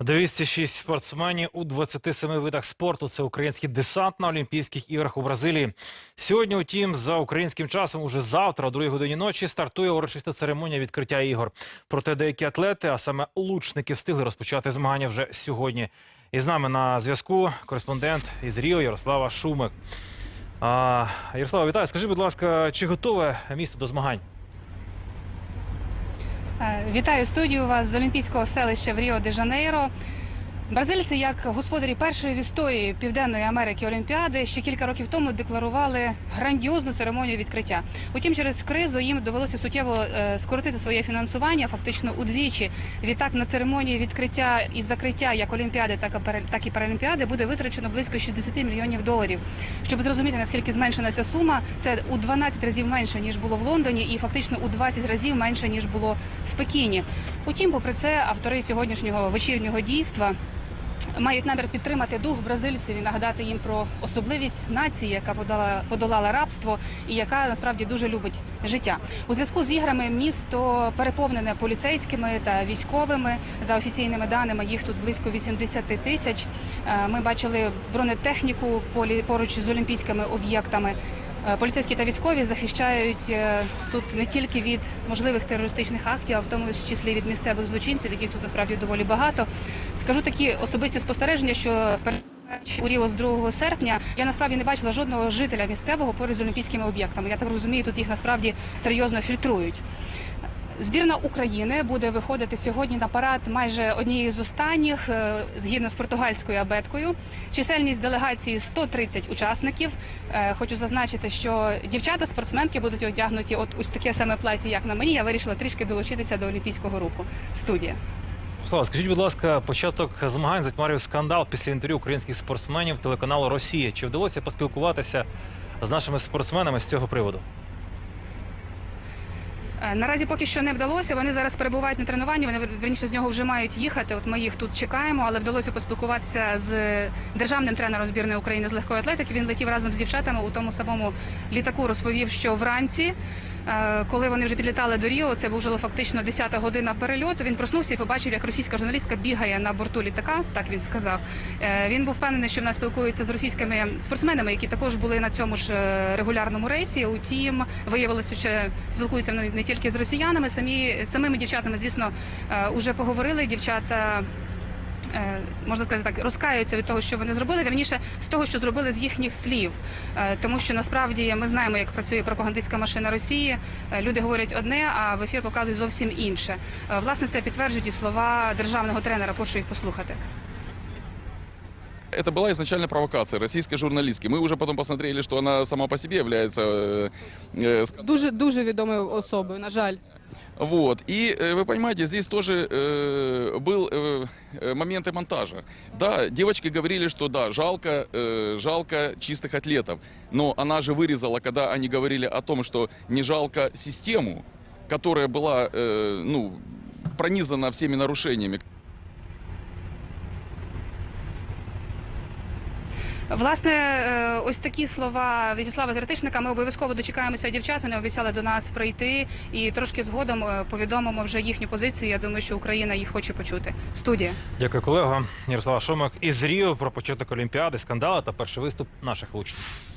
206 спортсменів у 27 видах спорту. Це український десант на Олімпійських іграх у Бразилії. Сьогодні, утім, за українським часом, уже завтра, о 2 годині ночі, стартує урочиста церемонія відкриття ігор. Проте деякі атлети, а саме лучники, встигли розпочати змагання вже сьогодні. І з нами на зв'язку кореспондент із Ріо Ярослава Шумик. Ярослава, вітаю. Скажи, будь ласка, чи готове місто до змагань? Е, Вітаю студію вас з Олімпійського селища в Ріо де Жанейро. Бразильці, як господарі першої в історії Південної Америки Олімпіади, ще кілька років тому декларували грандіозну церемонію відкриття. Утім, через кризу їм довелося суттєво е, скоротити своє фінансування, фактично удвічі. Відтак на церемонії відкриття і закриття як Олімпіади, так і Паралімпіади буде витрачено близько 60 мільйонів доларів. Щоб зрозуміти наскільки зменшена ця сума, це у 12 разів менше ніж було в Лондоні, і фактично у 20 разів менше ніж було в Пекіні. Утім, попри це, автори сьогоднішнього вечірнього дійства мають намір підтримати дух бразильців і нагадати їм про особливість нації, яка подала подолала рабство і яка насправді дуже любить життя. У зв'язку з іграми місто переповнене поліцейськими та військовими. За офіційними даними їх тут близько 80 тисяч. Е, Ми бачили бронетехніку поруч з олімпійськими об'єктами. Е, Поліцейські та військові захищають е, тут не тільки від можливих терористичних актів, а в тому числі від місцевих злочинців, яких тут насправді доволі багато. Скажу такі особисті спостереження, що у Ріо з 2 серпня я насправді не бачила жодного жителя місцевого поруч з олімпійськими об'єктами. Я так розумію, тут їх насправді серйозно фільтрують. Збірна України буде виходити сьогодні на парад майже однієї з останніх, е, згідно з португальською абеткою. Чисельність делегації 130 учасників. Е, Хочу зазначити, що дівчата спортсменки будуть одягнуті от ось таке саме платі, як на мені. Я вирішила трішки долучитися до олімпійського руху. Студія. Слава, скажіть, будь ласка, початок змагань затьмарив скандал після інтерв'ю українських спортсменів телеканалу Росія. Чи вдалося поспілкуватися з нашими спортсменами з цього приводу? Е, Наразі поки що не вдалося. Вони зараз перебувають на тренуванні. Вони верніше з нього вже мають їхати. От ми їх тут чекаємо, але вдалося поспілкуватися з державним тренером збірної України з легкої атлетики. Він летів разом з дівчатами у тому самому літаку. Розповів, що вранці, коли вони вже підлітали до Ріо, це був вже фактично 10-та година перельоту. Він проснувся і побачив, як російська журналістка бігає на борту літака. Так він сказав. Е, Він був впевнений, що вона спілкується з російськими спортсменами, які також були на цьому ж е, регулярному рейсі. Утім, виявилося, що спілкуються не тільки з росіянами, самі самими дівчатами, звісно, е, уже поговорили. Дівчата. Е, Можна сказати так, розкаються від того, що вони зробили, раніше з того, що зробили з їхніх слів, Е, тому що насправді ми знаємо, як працює пропагандистська машина Росії. Е, Люди говорять одне, а в ефір показують зовсім інше. Власне, це підтверджують і слова державного тренера. Прошу їх послухати. Это была изначально провокация российской журналистки. Мы уже потом посмотрели, что она сама по себе является... э, э, дуже дуже відомою особою. На жаль, Вот. И э, вы понимаете, здесь тоже э, был э, моменты монтажа. Да, девочки говорили, что да, жалко, э, жалко чистых атлетов. Но она же вырезала, когда они говорили о том, что не жалко систему, которая была э, ну, пронизана всеми нарушениями. Власне, е, ось такі слова В'ячеслава Теретичника. Ми обов'язково дочекаємося дівчат. Вони обіцяли до нас прийти і трошки згодом е, повідомимо вже їхню позицію. Я думаю, що Україна їх хоче почути. Студія. Дякую, колега Ярослава Шумак із Ріо про початок Олімпіади, скандали та перший виступ наших лучників.